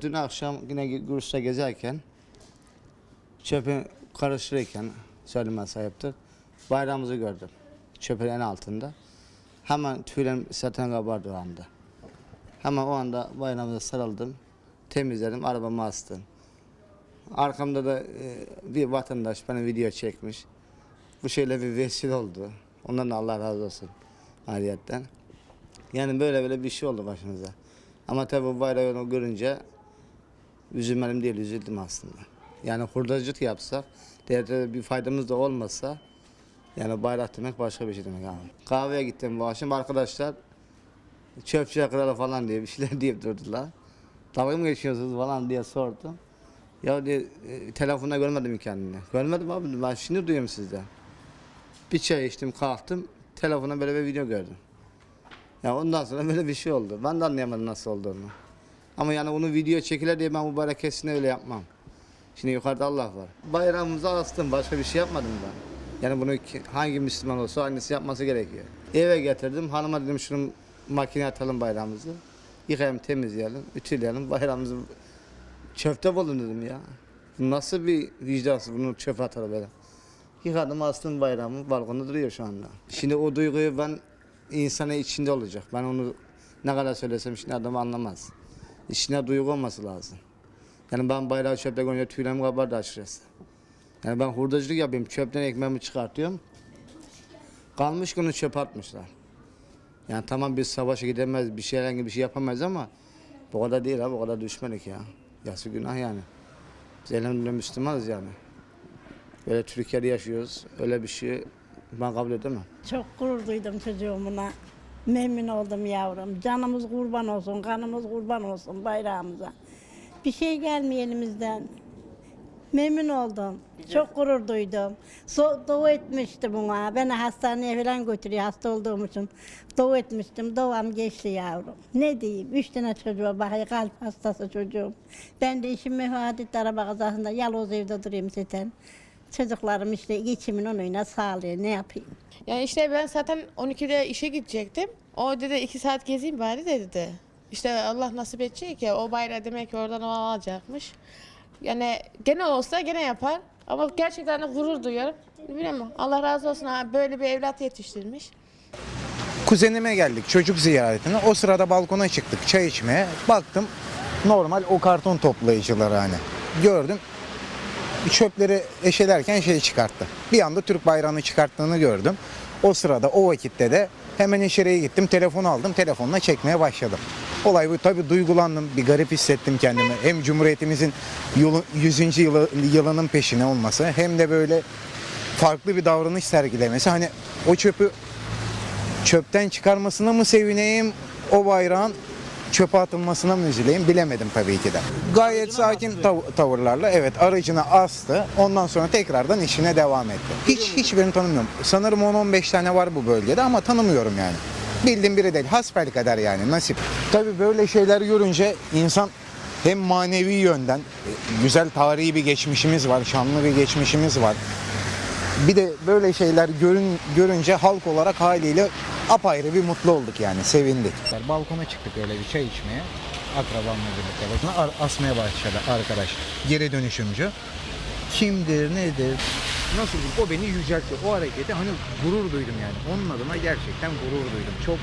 Dün akşam yine Gürüş'te gezerken çöpü karıştırırken söyleme sahiptir. Bayrağımızı gördüm. Çöpün en altında. Hemen tüylerim zaten kabardı o anda. Hemen o anda bayrağımıza sarıldım. Temizledim, arabama astım. Arkamda da e, bir vatandaş bana video çekmiş. Bu şöyle bir vesile oldu. Ondan da Allah razı olsun ayrıyetten. Yani böyle böyle bir şey oldu başımıza. Ama tabii bu bayrağı görünce üzülmedim değil, üzüldüm aslında. Yani hurdacılık yapsak, devlete bir faydamız da olmasa, yani bayrak demek başka bir şey demek abi. Kahveye gittim bu akşam, arkadaşlar çöpçüye kadar falan diye bir şeyler deyip durdular. Dalga mı geçiyorsunuz falan diye sordum. Ya diye, e, telefonda görmedim kendini. Görmedim abi, ben şimdi duyuyorum sizden. Bir çay içtim, kalktım, telefona böyle bir video gördüm. Ya ondan sonra böyle bir şey oldu. Ben de anlayamadım nasıl olduğunu. Ama yani onu video çekilir diye ben bu bayrak kesin öyle yapmam. Şimdi yukarıda Allah var. Bayrağımızı astım. Başka bir şey yapmadım ben. Yani bunu hangi Müslüman olsa aynısı yapması gerekiyor. Eve getirdim. Hanıma dedim şunu makineye atalım bayrağımızı. Yıkayalım, temizleyelim, ütüleyelim. Bayrağımızı çöpte bulun dedim ya. Nasıl bir vicdansız bunu çöpe atar böyle. Yıkadım astım bayrağımı balkonda duruyor şu anda. Şimdi o duyguyu ben insanın içinde olacak. Ben onu ne kadar söylesem şimdi adam anlamaz. İçine duygu olması lazım. Yani ben bayrağı çöpte görünce tüylerim kabardı açıkçası. Yani ben hurdacılık yapıyorum. Çöpten ekmeğimi çıkartıyorum. Kalmış günü çöpe atmışlar. Yani tamam biz savaşa gidemez, bir şey herhangi bir şey yapamayız ama bu kadar değil abi, bu kadar düşmedik ya. Yası günah yani. Biz elhamdülillah Müslümanız yani. Böyle Türkiye'de yaşıyoruz. Öyle bir şey ben kabul edemem. Çok gurur duydum çocuğumuna. Memnun oldum yavrum. Canımız kurban olsun, kanımız kurban olsun bayrağımıza. Bir şey gelmiyor elimizden. Memnun oldum. Çok gurur duydum. So, doğu etmişti buna. Beni hastaneye falan götürüyor hasta olduğum için. Doğu etmiştim. Doğum geçti yavrum. Ne diyeyim? Üç tane çocuğa bakıyor. Kalp hastası çocuğum. Ben de işim etti araba kazasında. Yalnız evde duruyorum zaten. Çocuklarım işte geçimin onuyla sağlıyor. Ne yapayım? Yani işte ben zaten 12'de işe gidecektim. O dedi iki saat gezeyim bari de dedi. İşte Allah nasip edecek ya o bayrağı demek ki oradan o alacakmış. Yani gene olsa gene yapar. Ama gerçekten de gurur duyuyorum. Bilmiyorum Allah razı olsun ha böyle bir evlat yetiştirmiş. Kuzenime geldik çocuk ziyaretine. O sırada balkona çıktık çay içmeye. Baktım normal o karton toplayıcıları hani. Gördüm çöpleri eşelerken şey çıkarttı. Bir anda Türk bayrağını çıkarttığını gördüm. O sırada o vakitte de hemen içeriye gittim telefonu aldım telefonla çekmeye başladım. Olay bu tabi duygulandım bir garip hissettim kendimi. Hem Cumhuriyetimizin yolu, 100. Yılı, yılının peşine olması hem de böyle farklı bir davranış sergilemesi. Hani o çöpü çöpten çıkarmasına mı sevineyim, o bayrağın çöpe atılmasına mı üzüleyim bilemedim tabii ki de. Gayet sakin tav- tavırlarla evet aracına astı. Ondan sonra tekrardan işine devam etti. Hiç hiçbirini tanımıyorum. Sanırım 10-15 tane var bu bölgede ama tanımıyorum yani. Bildiğim biri değil. Hasbel kadar yani nasip. Tabii böyle şeyler görünce insan hem manevi yönden e, güzel tarihi bir geçmişimiz var, şanlı bir geçmişimiz var. Bir de böyle şeyler görün, görünce halk olarak haliyle apayrı bir mutlu olduk yani sevindik. Balkona çıktık öyle bir çay içmeye. Akrabamla birlikte. Bakın ar- asmaya başladı arkadaş. Geri dönüşümcü. Kimdir nedir? Nasıl o beni yüceltti. O hareketi hani gurur duydum yani. Onun adına gerçekten gurur duydum. Çok